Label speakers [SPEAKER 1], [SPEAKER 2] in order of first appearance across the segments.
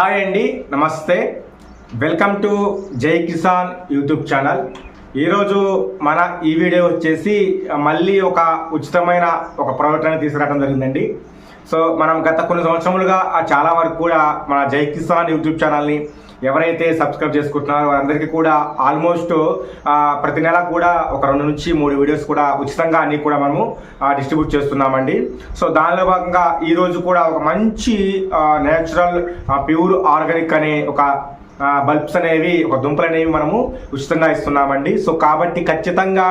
[SPEAKER 1] Hi అండి నమస్తే. Welcome to జై కిసాన్ యూట్యూబ్ ఛానల్. ఈరోజు మన ఈ వీడియో వచ్చేసి మళ్ళీ ఒక ఉచితమైన ఒక ప్రకటన తీసుకురావడం జరిగిందండి. సో మనం గత కొన్ని సంవత్సరములుగా చాలా వరకు కూడా మన జై కిసాన్ యూట్యూబ్ ఛానల్ని ఎవరైతే సబ్స్క్రైబ్ చేసుకుంటున్నారో వారందరికీ కూడా ఆల్మోస్ట్ ప్రతి నెల కూడా ఒక రెండు నుంచి మూడు వీడియోస్ కూడా ఉచితంగా అన్ని కూడా మనము డిస్ట్రిబ్యూట్ చేస్తున్నామండి. సో దానిలో భాగంగా ఈరోజు కూడా ఒక మంచి నేచురల్ ప్యూర్ ఆర్గానిక్ అనే ఒక బల్బ్స్ అనేవి ఒక దుంపలు అనేవి మనము ఉచితంగా ఇస్తున్నామండి. సో కాబట్టి ఖచ్చితంగా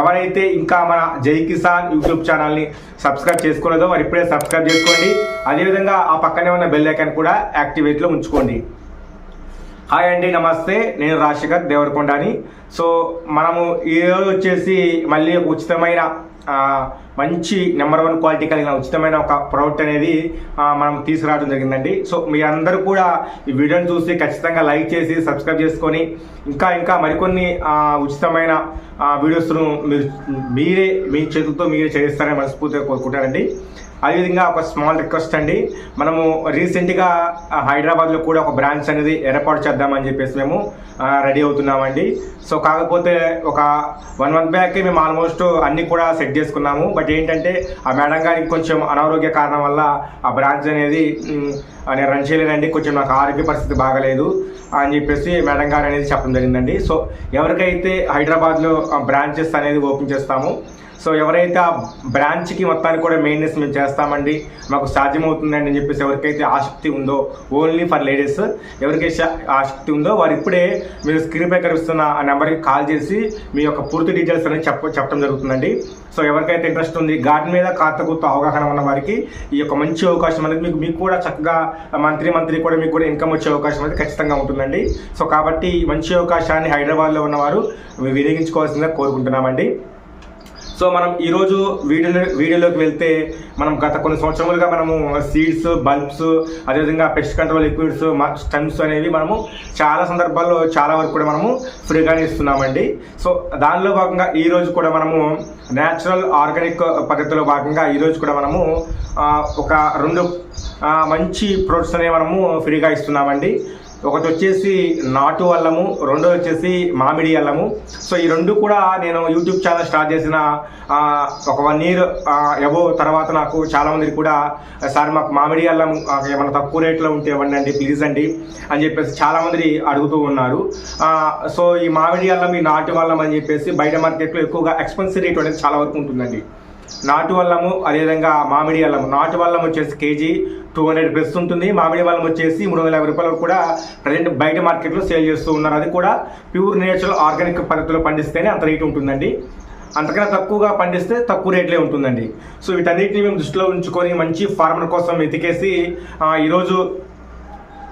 [SPEAKER 1] ఎవరైతే ఇంకా మన జై కిసాన్ యూట్యూబ్ ఛానల్ని సబ్స్క్రైబ్ చేసుకోలేదో వారు ఇప్పుడే సబ్స్క్రైబ్ చేసుకోండి. అదేవిధంగా ఆ పక్కనే ఉన్న బెల్ ఐకాన్ కూడా యాక్టివేట్లో ఉంచుకోండి. హాయ్ అండి నమస్తే. నేను రాజశేఖర్ దేవరకొండని. సో మనము ఈరోజు వచ్చేసి మళ్ళీ ఒక ఉచితమైన మంచి నెంబర్ వన్ క్వాలిటీ కలిగిన ఉచితమైన ఒక ప్రోడక్ట్ అనేది మనం తీసుకురావడం జరిగిందండి. సో మీ అందరూ కూడా ఈ వీడియోని చూసి ఖచ్చితంగా లైక్ చేసి సబ్స్క్రైబ్ చేసుకొని ఇంకా ఇంకా మరికొన్ని ఉచితమైన వీడియోస్ను మీరు మీరే మీ చేతులతో మీరే చేస్తారని మనస్ఫూర్తిగా కోరుకుంటారండి అదేవిధంగా ఒక స్మాల్ రిక్వెస్ట్ అండి. మనము రీసెంట్గా హైదరాబాద్లో కూడా ఒక బ్రాంచ్ అనేది ఏర్పాటు చేద్దామని చెప్పేసి మేము రెడీ అవుతున్నామండి. సో కాకపోతే ఒక వన్ మంత్ బ్యాక్ మేము ఆల్మోస్ట్ అన్నీ కూడా సెట్ చేసుకున్నాము. బట్ ఏంటంటే ఆ మేడం గారికి కొంచెం అనారోగ్య కారణం వల్ల ఆ బ్రాంచ్ అనేది నేను రన్ చేయలేదండి. కొంచెం నాకు ఆరోగ్య పరిస్థితి బాగలేదు అని చెప్పేసి మేడం గారు అనేది చెప్పడం జరిగిందండి. సో ఎవరికైతే హైదరాబాద్లో బ్రాంచెస్ అనేది ఓపెన్ చేస్తాము సో ఎవరైతే ఆ బ్రాంచ్కి మొత్తానికి కూడా మెయింటెనెన్స్ మేము చేస్తామండి మాకు సాధ్యమవుతుందండి అని చెప్పేసి ఎవరికైతే ఆసక్తి ఉందో ఓన్లీ ఫర్ లేడీస్ ఎవరికైతే ఆసక్తి ఉందో వారు ఇప్పుడే మీరు స్క్రీన్ పై కనిపిస్తున్న ఆ నెంబర్కి కాల్ చేసి మీ యొక్క పూర్తి డీటెయిల్స్ అనేది చెప్ప చెప్పడం జరుగుతుందండి. సో ఎవరికైతే ఇంట్రెస్ట్ ఉంది గార్డెన్ మీద కాతకూత అవగాహన ఉన్న వారికి ఈ యొక్క మంచి అవకాశం అనేది మీకు మీకు కూడా చక్కగా మంత్రి మంత్రి కూడా మీకు కూడా ఇన్కమ్ వచ్చే అవకాశం అనేది ఖచ్చితంగా ఉంటుందండి. సో కాబట్టి మంచి అవకాశాన్ని హైదరాబాద్లో ఉన్నవారు వినియోగించుకోవాల్సిందిగా కోరుకుంటున్నామండి. సో మనం ఈరోజు వీడియో వీడియోలోకి వెళ్తే మనం గత కొన్ని సంవత్సరములుగా మనము సీడ్స్ బల్బ్స్ అదేవిధంగా పెస్ట్ కంట్రోల్ లిక్విడ్స్ స్టెమ్స్ అనేవి మనము చాలా సందర్భాల్లో చాలా వరకు కూడా మనము ఫ్రీగానే ఇస్తున్నామండి. సో దానిలో భాగంగా ఈరోజు కూడా మనము న్యాచురల్ ఆర్గానిక్ పద్ధతిలో భాగంగా ఈ రోజు కూడా మనము ఒక రెండు మంచి ప్రొడక్ట్స్ అనేవి మనము ఫ్రీగా ఇస్తున్నామండి. ఒకటి వచ్చేసి నాటు అల్లము రెండో వచ్చేసి మామిడి అల్లము. సో ఈ రెండు కూడా నేను యూట్యూబ్ ఛానల్ స్టార్ట్ చేసిన ఒక వన్ ఇయర్ ఎబో తర్వాత నాకు చాలామంది కూడా సార్ మాకు మామిడి అల్లం ఏమైనా తక్కువ రేట్లో ఉంటే ఇవ్వండి అండి ప్లీజ్ అండి అని చెప్పేసి చాలామంది అడుగుతూ ఉన్నారు. సో ఈ మామిడి అల్లం ఈ నాటు అల్లం అని చెప్పేసి బయట మార్కెట్లో ఎక్కువగా ఎక్స్పెన్సివ్ రేట్ అనేది చాలా వరకు ఉంటుందండి. నాటు అల్లము అదేవిధంగా మామిడి అల్లం నాటు అల్లం వచ్చేసి కేజీ టూ హండ్రెడ్ ప్లస్ ఉంటుంది. మామిడి అల్లం వచ్చేసి మూడు వందల యాభై రూపాయలు కూడా ప్రజెంట్ బయట మార్కెట్లో సేల్ చేస్తూ ఉన్నారు. అది కూడా ప్యూర్ నేచురల్ ఆర్గానిక్ పద్ధతిలో పండిస్తేనే అంత రేటు ఉంటుందండి. అంతకన్నా తక్కువగా పండిస్తే తక్కువ రేట్లే ఉంటుందండి. సో వీటన్నిటిని మేము దృష్టిలో ఉంచుకొని మంచి ఫార్మర్ కోసం వెతికేసి ఈరోజు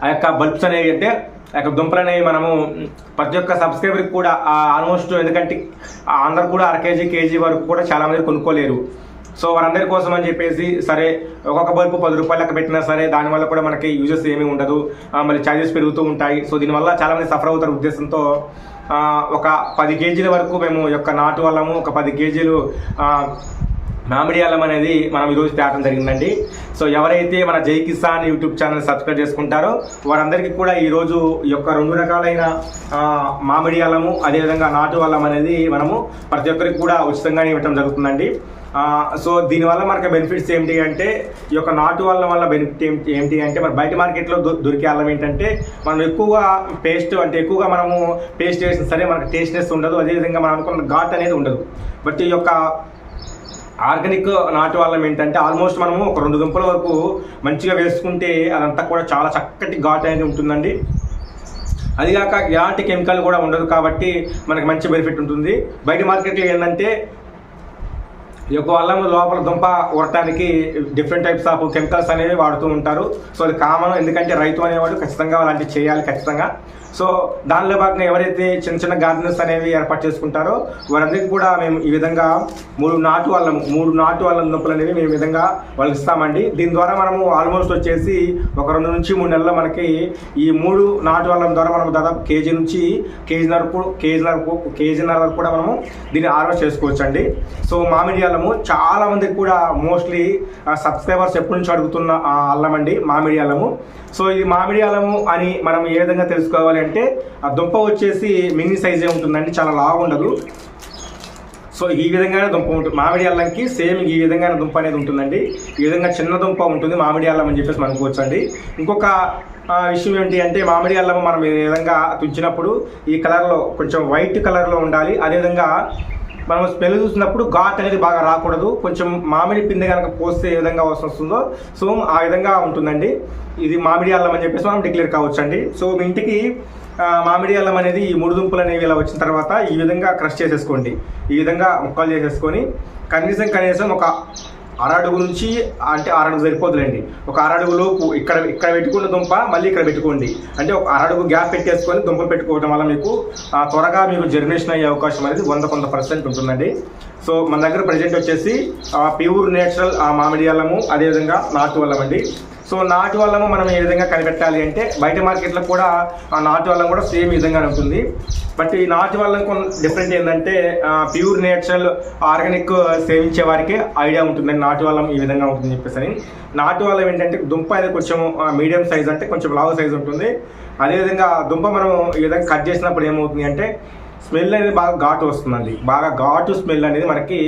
[SPEAKER 1] ఆ యొక్క బల్బ్స్ అనేవి అంటే యొక్క దుంపలు అనేవి మనము ప్రతి ఒక్క సబ్స్క్రైబర్కి కూడా ఆల్మోస్ట్ ఎందుకంటే అందరు కూడా అర కేజీ కేజీ వరకు కూడా చాలా మంది కొనుక్కోలేరు. సో వారందరి కోసం అని చెప్పేసి సరే ఒక్కొక్క బల్బు పది రూపాయలు లెక్క పెట్టినా సరే దానివల్ల కూడా మనకి యూజెస్ ఏమీ ఉండదు. మళ్ళీ ఛార్జెస్ పెరుగుతూ ఉంటాయి. సో దీనివల్ల చాలామంది సఫర్ అవుతారు ఉద్దేశంతో ఒక పది కేజీల వరకు మేము యొక్క నాటు వల్లము ఒక పది కేజీలు మామిడి అల్లం అనేది మనం ఈరోజు తేటం జరిగిందండి. సో ఎవరైతే మన Jai Kisan YouTube channel subscribe చేసుకుంటారో వారందరికీ కూడా ఈరోజు ఈ యొక్క రెండు రకాలైన మామిడి అల్లము అదేవిధంగా నాటు అల్లం అనేది మనము ప్రతి ఒక్కరికి కూడా ఉచితంగానే ఇవ్వటం జరుగుతుందండి. సో దీనివల్ల మనకి బెనిఫిట్స్ ఏంటి అంటే ఈ యొక్క నాటు అల్లం వల్ల బెనిఫిట్ ఏంటి ఏంటి అంటే మన బయట మార్కెట్లో దొరికే అల్లం ఏంటంటే మనం ఎక్కువగా పేస్ట్ అంటే ఎక్కువగా మనము పేస్ట్ చేసిన సరే మనకి టేస్ట్నెస్ ఉండదు. అదేవిధంగా మనం అనుకున్న ఘాట్ అనేది ఉండదు. బట్ ఈ యొక్క ఆర్గానిక్ నాటు వాళ్ళం ఏంటంటే ఆల్మోస్ట్ మనము ఒక రెండు దుంపల వరకు మంచిగా వేసుకుంటే అదంతా కూడా చాలా చక్కటి ఘాట్ అనేది ఉంటుందండి. అదిగాక ఎలాంటి కెమికల్ కూడా ఉండదు కాబట్టి మనకి మంచి బెనిఫిట్ ఉంటుంది. బయట మార్కెట్లో ఏంటంటే ఈ యొక్క అల్లం లోపల దుంప ఉరటానికి డిఫరెంట్ టైప్స్ ఆఫ్ కెమికల్స్ అనేవి వాడుతూ ఉంటారు. సో అది కామన్ ఎందుకంటే రైతు అనేవాడు ఖచ్చితంగా అలాంటివి చేయాలి ఖచ్చితంగా. సో దానిలో భాగంగా ఎవరైతే చిన్న చిన్న గార్డెన్స్ అనేవి ఏర్పాటు చేసుకుంటారో వారందరికీ కూడా మేము ఈ విధంగా మూడు నాటు అల్లం మూడు నాటు వాళ్ళ నొప్పులు అనేవి మేము విధంగా వాళ్ళకి ఇస్తామండి దీని ద్వారా మనము ఆల్మోస్ట్ వచ్చేసి ఒక రెండు నుంచి మూడు నెలల్లో మనకి ఈ మూడు నాటు అల్లం ద్వారా మనం దాదాపు కేజీ నుంచి కేజీన్నర కు- కేజీన్నర కు- కేజీన్నర వరకు కూడా మనము దీన్ని హార్వెస్ట్ చేసుకోవచ్చు అండి సో మామిడి అల్లము చాలా మందికి కూడా మోస్ట్లీ సబ్స్క్రైబర్స్ ఎప్పటి నుంచి అడుగుతున్న అల్లం అండి మామిడి అల్లము. సో ఇది మామిడి అలము అని మనం ఏ విధంగా తెలుసుకోవాలి అంటే ఆ దుంప వచ్చేసి మినీ సైజే ఉంటుందండి చాలా లావు ఉండదు. సో ఈ విధంగానే దుంప ఉంటుంది మామిడి అల్లంకి సేమ్ ఈ విధంగానే దుంప అనేది ఉంటుందండి. ఈ విధంగా చిన్న దుంప ఉంటుంది మామిడి అల్లం అని చెప్పేసి మనకోవచ్చండి ఇంకొక విషయం ఏంటి అంటే మామిడి అల్లం మనం ఈ విధంగా తుంచినప్పుడు ఈ కలర్లో కొంచెం వైట్ కలర్లో ఉండాలి. అదేవిధంగా మనం స్మెల్ చూసినప్పుడు ఘాట్ అనేది బాగా రాకూడదు. కొంచెం మామిడి పిండి కనుక పోస్తే ఏ విధంగా వస్తుందో సో ఆ విధంగా ఉంటుందండి. ఇది మామిడి అల్లం అని చెప్పేసి మనం డిక్లేర్ కావచ్చు అండి సో మీ ఇంటికి మామిడి అల్లం అనేది ఈ మూడు దుంపలు అనేవి ఇలా వచ్చిన తర్వాత ఈ విధంగా క్రష్ చేసేసుకోండి. ఈ విధంగా ముక్కలు చేసేసుకొని కనీసం కనీసం ఒక అరడుగు నుంచి అంటే అరడుగు సరిపోతుందండి ఒక అరడుగు లోపు ఇక్కడ ఇక్కడ పెట్టుకున్న దుంప మళ్ళీ ఇక్కడ పెట్టుకోండి. అంటే ఒక అరడుగు గ్యాప్ పెట్టేసుకొని దుంపలు పెట్టుకోవడం వల్ల మీకు త్వరగా మీకు జర్మినేషన్ అయ్యే అవకాశం అనేది వంద కొంత పర్సెంట్ ఉంటుందండి. సో మన దగ్గర ప్రజెంట్ వచ్చేసి ప్యూర్ నేచురల్ మామిడి అల్లము అదేవిధంగా నాటు అల్లం అండి సో నాటు అల్లము మనం ఏ విధంగా కనిపెట్టాలి అంటే బయట మార్కెట్లో కూడా ఆ నాటు అల్లం కూడా సేమ్ విధంగానే ఉంటుంది. బట్ ఈ నాటు అల్లం కొన్ని డిఫరెంట్ ఏంటంటే ప్యూర్ నేచురల్ ఆర్గానిక్ సేవించే వారికి ఐడియా ఉంటుందండి నాటు అల్లం ఈ విధంగా ఉంటుంది చెప్పేసి నాటు అల్లం ఏంటంటే దుంప అనేది కొంచెం మీడియం సైజ్ అంటే కొంచెం లావు సైజ్ ఉంటుంది. అదేవిధంగా దుంప మనం ఈ విధంగా కట్ చేసినప్పుడు ఏమవుతుంది అంటే స్మెల్ అనేది బాగా ఘాటు వస్తుందండి. బాగా ఘాటు స్మెల్ అనేది మనకి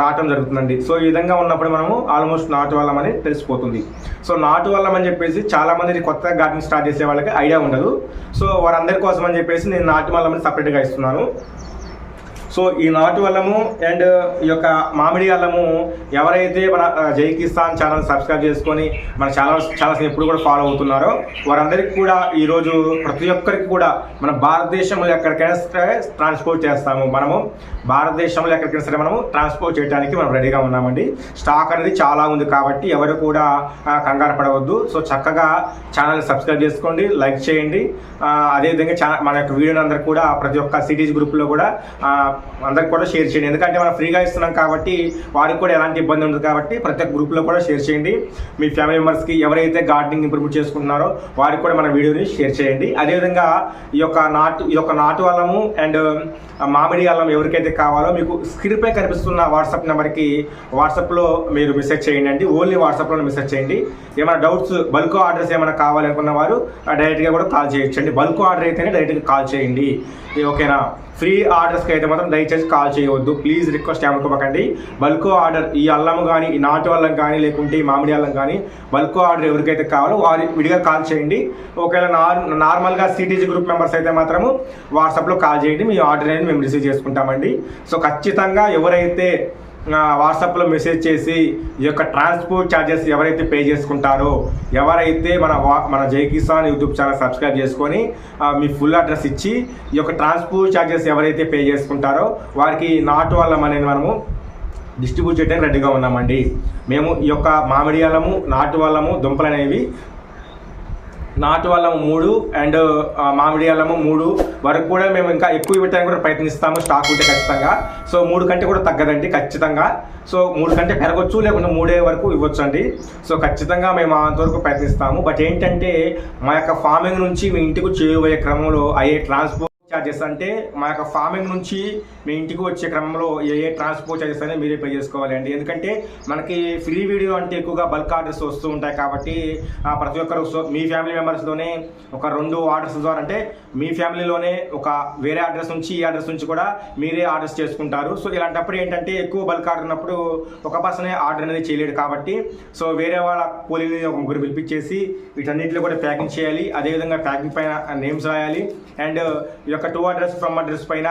[SPEAKER 1] రావటం జరుగుతుందండి. సో ఈ విధంగా ఉన్నప్పుడు మనము ఆల్మోస్ట్ నాటు వల్లం అని తెలిసిపోతుంది. సో నాటు వల్లం అని చెప్పేసి చాలా మంది కొత్తగా గార్డెన్ స్టార్ట్ చేసే వాళ్ళకి ఐడియా ఉండదు. సో వారందరి కోసం అని చెప్పేసి నేను నాటు వల్లం అని సపరేట్గా ఇస్తున్నాను. సో ఈ నాటు అల్లము అండ్ ఈ యొక్క మామిడి అల్లము ఎవరైతే మన జై కిసాన్ ఛానల్ సబ్స్క్రైబ్ చేసుకొని మన చాలా ఛానల్స్ ఎప్పుడు కూడా ఫాలో అవుతున్నారో వారందరికీ కూడా ఈరోజు ప్రతి ఒక్కరికి కూడా మన భారతదేశంలో ఎక్కడికైనా సరే ట్రాన్స్పోర్ట్ చేస్తాము మనము. భారతదేశంలో ఎక్కడికైనా సరే మనము ట్రాన్స్పోర్ట్ చేయడానికి మనం రెడీగా ఉన్నామండి. స్టాక్ అనేది చాలా ఉంది కాబట్టి ఎవరు కూడా కంగారు పడవద్దు. సో చక్కగా ఛానల్ సబ్స్క్రైబ్ చేసుకోండి లైక్ చేయండి. అదేవిధంగా ఛానల్ మన యొక్క వీడియోని అందరూ కూడా ప్రతి ఒక్క సిటీస్ గ్రూప్లో కూడా అందరికి కూడా షేర్ చేయండి. ఎందుకంటే మనం ఫ్రీగా ఇస్తున్నాం కాబట్టి వారికి కూడా ఎలాంటి ఇబ్బంది ఉండదు కాబట్టి ప్రతి ఒక్క గ్రూప్లో కూడా షేర్ చేయండి. మీ ఫ్యామిలీ మెంబర్స్కి ఎవరైతే గార్డెనింగ్ ఇంప్రూవ్ చేసుకుంటున్నారో వారికి కూడా మన వీడియోని షేర్ చేయండి. అదేవిధంగా ఈ యొక్క నాటు ఈ యొక్క నాటు అల్లము అండ్ మామిడి అల్లం ఎవరికైతే కావాలో మీకు స్క్రీన్పై కనిపిస్తున్న వాట్సాప్ నెంబర్కి వాట్సాప్లో మీరు మెసేజ్ చేయండి అండి. ఓన్లీ వాట్సాప్లో మెసేజ్ చేయండి. ఏమైనా డౌట్స్ బల్క్ ఆర్డర్స్ ఏమైనా కావాలనుకున్న వారు డైరెక్ట్గా కూడా కాల్ చేయొచ్చండి. బల్క్ ఆర్డర్ అయితేనే డైరెక్ట్గా కాల్ చేయండి. ఓకేనా? ఫ్రీ ఆర్డర్స్కి అయితే మాత్రం దయచేసి కాల్ చేయవద్దు. ప్లీజ్ రిక్వెస్ట్ ఏమనుకోకండి బల్క్ ఆర్డర్ ఈ అల్లం కానీ ఈ నాటు అల్లం కానీ లేకుంటే ఈ మామిడి అల్లం కానీ బల్క్ ఆర్డర్ ఎవరికైతే కావాలో వారి విడిగా కాల్ చేయండి. ఒకవేళ నార్ నార్మల్గా సిటీజీ గ్రూప్ మెంబర్స్ అయితే మాత్రము వాట్సాప్లో కాల్ చేయండి. మీ ఆర్డర్ అనేది మేము రిసీవ్ చేసుకుంటామండి. సో ఖచ్చితంగా ఎవరైతే వాట్సాప్లో మెసేజ్ చేసి ఈ యొక్క ట్రాన్స్పోర్ట్ ఛార్జెస్ ఎవరైతే పే చేసుకుంటారో ఎవరైతే మన వా మన Jai Kisan YouTube channel subscribe చేసుకొని మీ ఫుల్ అడ్రస్ ఇచ్చి ఈ యొక్క ట్రాన్స్పోర్ట్ ఛార్జెస్ ఎవరైతే పే చేసుకుంటారో వారికి నాటు అల్లం అనేది మనము డిస్ట్రిబ్యూట్ చేయడానికి రెడీగా ఉన్నామండి. మేము ఈ యొక్క మామిడి అల్లము నాటు అల్లము దుంపలు అనేవి నాటు అల్లము మూడు అండ్ మామిడి అల్లము మూడు వరకు కూడా మేము ఇంకా ఎక్కువ పెట్టడానికి కూడా ప్రయత్నిస్తాము స్టాక్ ఉంటే ఖచ్చితంగా. సో మూడు కంటే కూడా తగ్గదండి ఖచ్చితంగా. సో మూడు కంటే పెరగొచ్చు లేకుంటే మూడే వరకు ఇవ్వచ్చు అండి సో ఖచ్చితంగా మేము అంతవరకు ప్రయత్నిస్తాము. బట్ ఏంటంటే మా యొక్క ఫార్మింగ్ నుంచి మీ ఇంటికి చేరువయ్యే క్రమంలో అయ్యే ట్రాన్స్పోర్ట్ చార్జెస్ అంటే మా యొక్క ఫార్మింగ్ నుంచి మీ ఇంటికి వచ్చే క్రమంలో ఏ ఏ ట్రాన్స్పోర్ట్ చార్జెస్ అనేది మీరే పే చేసుకోవాలి అండి. ఎందుకంటే మనకి ఫ్రీ వీడియో అంటే ఎక్కువగా బల్క్ ఆర్డర్స్ వస్తూ ఉంటాయి కాబట్టి ప్రతి ఒక్కరు మీ ఫ్యామిలీ మెంబర్స్లోనే ఒక రెండు ఆర్డర్స్ ద్వారా అంటే మీ ఫ్యామిలీలోనే ఒక వేరే అడ్రస్ నుంచి ఈ అడ్రస్ నుంచి కూడా మీరే ఆర్డర్స్ చేసుకుంటారు. సో ఇలాంటప్పుడు ఏంటంటే ఎక్కువ బల్క్ ఆర్డర్ ఉన్నప్పుడు ఒక పర్సనే ఆర్డర్ అనేది చేయలేడు కాబట్టి సో వేరే వాళ్ళ కూలీని ఒక ముగ్గురు పిలిపించేసి వీటన్నిటిలో కూడా ప్యాకింగ్ చేయాలి. అదేవిధంగా ప్యాకింగ్ పైన నేమ్స్ రాయాలి. అండ్ ఈ యొక్క టూ అడ్రస్ ఫ్రమ్ అడ్రస్ పైన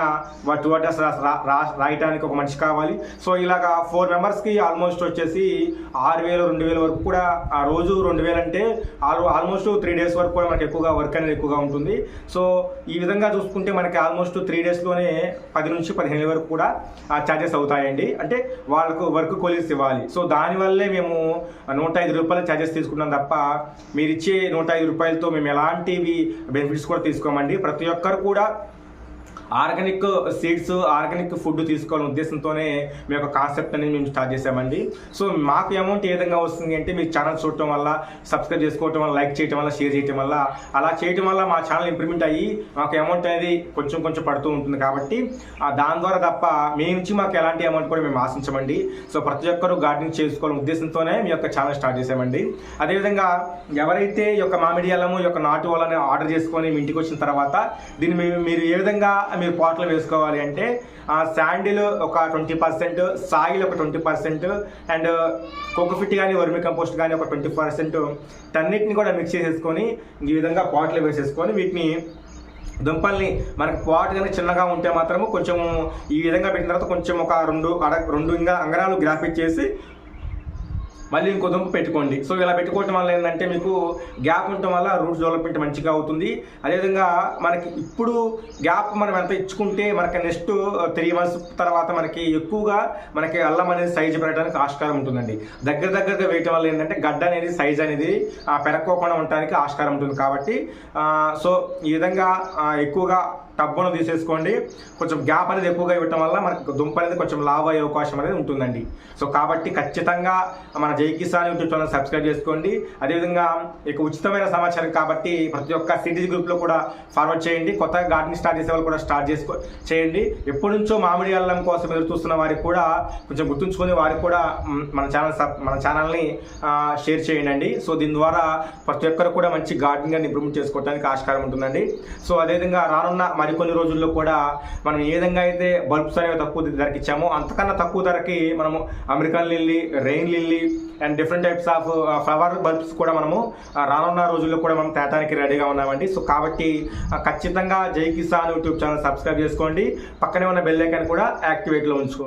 [SPEAKER 1] టూ అడ్రస్ రాయటానికి ఒక మనిషి కావాలి. సో ఇలాగా ఫోర్ మెంబర్స్కి ఆల్మోస్ట్ వచ్చేసి ఆరు వేలు రెండు వేల వరకు కూడా ఆ రోజు రెండు వేలు అంటే ఆల్మోస్ట్ త్రీ డేస్ వరకు కూడా మనకి ఎక్కువగా వర్క్ అనేది ఎక్కువగా ఉంటుంది. సో ఈ విధంగా చూసుకుంటే మనకి ఆల్మోస్ట్ త్రీ డేస్లోనే పది నుంచి పదిహేను వరకు కూడా ఆ ఛార్జెస్ అవుతాయండి. అంటే వాళ్ళకు వర్క్ కొలిసి ఇవ్వాలి. సో దానివల్లే మేము నూట ఐదు రూపాయల ఛార్జెస్ తీసుకున్నాం తప్ప మీరు ఇచ్చే నూట ఐదు రూపాయలతో మేము ఎలాంటివి బెనిఫిట్స్ కూడా తీసుకోమండి. ప్రతి ఒక్కరు కూడా ఆర్గానిక్ సీడ్స్ ఆర్గానిక్ ఫుడ్ తీసుకోవాలనే ఉద్దేశంతోనే మీ యొక్క కాన్సెప్ట్ అనేది మేము స్టార్ట్ చేసామండి సో మాకు అమౌంట్ ఏ విధంగా వస్తుంది అంటే మీ ఛానల్ చూడటం వల్ల సబ్స్క్రైబ్ చేసుకోవటం వల్ల లైక్ చేయటం వల్ల షేర్ చేయటం వల్ల అలా చేయటం వల్ల మా ఛానల్ ఇంప్రూవ్మెంట్ అయ్యి మాకు అమౌంట్ అనేది కొంచెం కొంచెం పడుతూ ఉంటుంది కాబట్టి దాని ద్వారా తప్ప మీ నుంచి మాకు ఎలాంటి అమౌంట్ కూడా మేము ఆశించమండి. సో ప్రతి ఒక్కరు గార్డెనింగ్ చేసుకోవాలనే ఉద్దేశంతోనే మీ యొక్క ఛానల్ స్టార్ట్ చేసామండి అదేవిధంగా ఎవరైతే ఈ యొక్క మామిడి అల్లము ఈ యొక్క నాటు వాళ్ళని ఆర్డర్ చేసుకొని మీ ఇంటికి వచ్చిన తర్వాత దీన్ని మీరు ఏ విధంగా మీరు పాటలు వేసుకోవాలి అంటే శాండిల్ ఒక ట్వంటీ పర్సెంట్ సాయిల్ ఒక ట్వంటీ పర్సెంట్ అండ్ కోకోఫిట్ కానీ వర్మి కంపోస్ట్ కానీ ఒక ట్వంటీ పర్సెంట్ అన్నిటిని కూడా మిక్స్ చేసేసుకొని ఈ విధంగా పాటలు వేసేసుకొని వీటిని దుంపల్ని మనకి పాట్ కానీ చిన్నగా ఉంటే మాత్రము కొంచెం ఈ విధంగా పెట్టిన తర్వాత కొంచెం ఒక రెండు అడ రెండు ఇంకా అంగరాలు గ్రాఫిక్ చేసి మళ్ళీ ఇంకో దుంప పెట్టుకోండి. సో ఇలా పెట్టుకోవటం వల్ల ఏంటంటే మీకు గ్యాప్ ఉండటం వల్ల రూట్స్ డెవలప్మెంట్ మంచిగా అవుతుంది. అదేవిధంగా మనకి ఇప్పుడు గ్యాప్ మనం ఎంత ఇచ్చుకుంటే మనకి నెక్స్ట్ త్రీ మంత్స్ తర్వాత మనకి ఎక్కువగా మనకి అల్లం అనేది సైజు పెరగడానికి ఆస్కారం ఉంటుందండి. దగ్గర దగ్గరగా వేయటం వల్ల ఏంటంటే గడ్డ అనేది సైజ్ అనేది పెరక్కోకుండా ఉండడానికి ఆస్కారం ఉంటుంది కాబట్టి సో ఈ విధంగా ఎక్కువగా టబ్బును తీసేసుకోండి. కొంచెం గ్యాప్ అనేది ఎక్కువగా ఇవ్వటం వల్ల మనకు దుంప అనేది కొంచెం లావ్ అయ్యే అవకాశం అనేది ఉంటుందండి. సో కాబట్టి ఖచ్చితంగా మన Jai Kisan YouTube channel subscribe చేసుకోండి. అదేవిధంగా ఇక ఉచితమైన సమాచారం కాబట్టి ప్రతి ఒక్క సిటీస్ గ్రూప్లో కూడా ఫార్వర్డ్ చేయండి. కొత్తగా గార్డెన్ స్టార్ట్ చేసే వాళ్ళు కూడా స్టార్ట్ చేసుకో చేయండి. ఎప్పటి నుంచో మామిడి అల్లం కోసం ఎదురు చూస్తున్న వారికి కూడా కొంచెం గుర్తుంచుకొని వారికి కూడా మన ఛానల్ సబ్ మన ఛానల్ని షేర్ చేయండి సో దీని ద్వారా ప్రతి ఒక్కరు కూడా మంచి గార్డెనింగ్ ఇంప్రూవ్మెంట్ చేసుకోవడానికి ఆస్కారం ఉంటుందండి. సో అదేవిధంగా రానున్న మరికొన్ని రోజుల్లో కూడా మనం ఏ విధంగా అయితే బల్బ్స్ అనేవి తక్కువ ధరకి ఇచ్చామో అంతకన్నా తక్కువ ధరకి మనము American lily rain lily and different types of flower bulbs కూడా మనము రానున్న రోజుల్లో కూడా మనం తేటానికి రెడీగా ఉన్నామండి. సో కాబట్టి ఖచ్చితంగా జై కిసాన్ యూట్యూబ్ ఛానల్ సబ్స్క్రైబ్ చేసుకోండి. పక్కనే ఉన్న బెల్ ఐకాన్ కూడా యాక్టివేట్లో ఉంచుకోండి